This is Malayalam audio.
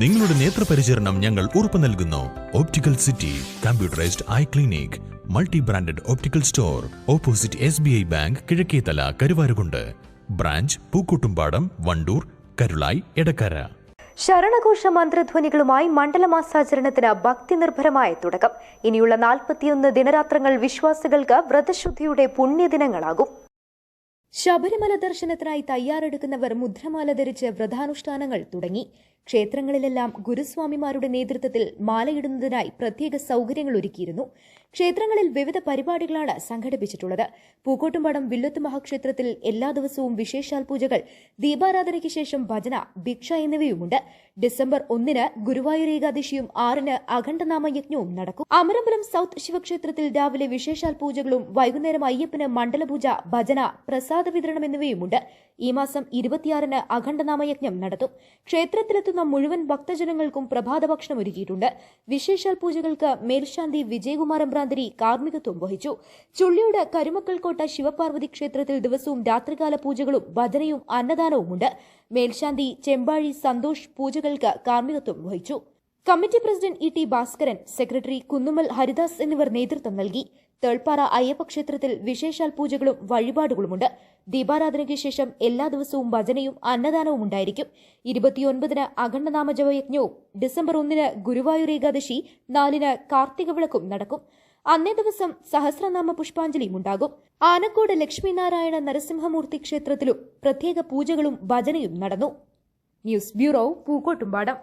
നിങ്ങളുടെ നേത്രപരിചരണം ഞങ്ങൾ ഉറപ്പു നൽകുന്നു. Optical city computerised eye clinic multi branded optical store opposite S B I bank Kizhakkethala Karuvarakundu. Branch Pookkottumpadam Wandoor Karulai Edakkara ശരണഘോഷ മന്ത്രധ്വനികളുമായി മണ്ഡലമാസാചരണത്തിന് ഭക്തി നിർഭരമായ തുടക്കം. ഇനിയുള്ള നാൽപ്പത്തിയൊന്ന് ദിനരാത്രങ്ങൾ വിശ്വാസികൾക്ക് വ്രതശുദ്ധിയുടെ പുണ്യദിനങ്ങളാകും. ശബരിമല ദർശനത്തിനായി തയ്യാറെടുക്കുന്നവർ മുദ്രമാല ധരിച്ച് വ്രതാനുഷ്ഠാനങ്ങൾ തുടങ്ങി. ക്ഷേത്രങ്ങളിലെല്ലാം ഗുരുസ്വാമിമാരുടെ നേതൃത്വത്തിൽ മാലയിടുന്നതിനായി പ്രത്യേക സൗകര്യങ്ങൾ ഒരുക്കിയിരുന്നു. ക്ഷേത്രങ്ങളിൽ വിവിധ പരിപാടികളാണ് സംഘടിപ്പിച്ചിട്ടുള്ളത്. പൂക്കോട്ടുംപാടം വില്ലത്ത് മഹാക്ഷേത്രത്തിൽ എല്ലാ ദിവസവും വിശേഷാൽ പൂജകൾ ദീപാരാധനയ്ക്ക് ശേഷം ഭജന ഭിക്ഷ എന്നിവയുമുണ്ട്. ഡിസംബർ ഒന്നിന് ഗുരുവായൂർ ഏകാദശിയും ആറിന് അഖണ്ഡനാമ യജ്ഞവും നടക്കും. അമരമ്പലം സൌത്ത് ശിവക്ഷേത്രത്തിൽ രാവിലെ വിശേഷാൽ പൂജകളും വൈകുന്നേരം അയ്യപ്പന് മണ്ഡലപൂജ ഭജന പ്രസാദ വിതരണം എന്നിവയുമുണ്ട്. ഈ മാസം ഇരുപത്തിയാറിന് അഖണ്ഡനാമയജ്ഞം നടത്തും. ക്ഷേത്രത്തിലെത്തുന്ന മുഴുവൻ ഭക്തജനങ്ങൾക്കും പ്രഭാത ഭക്ഷണം ഒരുക്കിയിട്ടുണ്ട്. വിശേഷാൽ പൂജകൾക്ക് മേൽശാന്തി വിജയകുമാർ എമ്പ്രാന്തരി കാർമ്മികത്വം വഹിച്ചു. ചുള്ളിയോട് കരുമക്കൽക്കോട്ട ശിവപാർവതി ക്ഷേത്രത്തിൽ ദിവസവും രാത്രികാല പൂജകളും ഭജനയും അന്നദാനവുമുണ്ട്. മേൽശാന്തി ചെമ്പാഴി സന്തോഷ് പൂജകൾക്ക് കാർമ്മികത്വം വഹിച്ചു. Committee president E T Bhaskaran secretary Kunnumal Haridas എന്നിവർ നേതൃത്വം നൽകി. തേൾപ്പാറ അയ്യപ്പക്ഷേത്രത്തിൽ വിശേഷാൽ പൂജകളും വഴിപാടുകളുമുണ്ട്. ദീപാരാധനയ്ക്ക് ശേഷം എല്ലാ ദിവസവും ഭജനയും അന്നദാനവും ഉണ്ടായിരിക്കും. ഇരുപത്തിയൊൻപതിന് അഖണ്ഡനാമജപയജ്ഞവും ഡിസംബർ ഒന്നിന് ഗുരുവായൂർ ഏകാദശി നാലിന് കാർത്തിക വിളക്കും നടക്കും. അന്നേ ദിവസം സഹസ്രനാമ പുഷ്പാഞ്ജലിയും ഉണ്ടാകും. ആനക്കോട് ലക്ഷ്മിനാരായണ നരസിംഹമൂർത്തി ക്ഷേത്രത്തിലും പ്രത്യേക പൂജകളും ഭജനയും നടന്നു. News bureau Pookkottumpadam.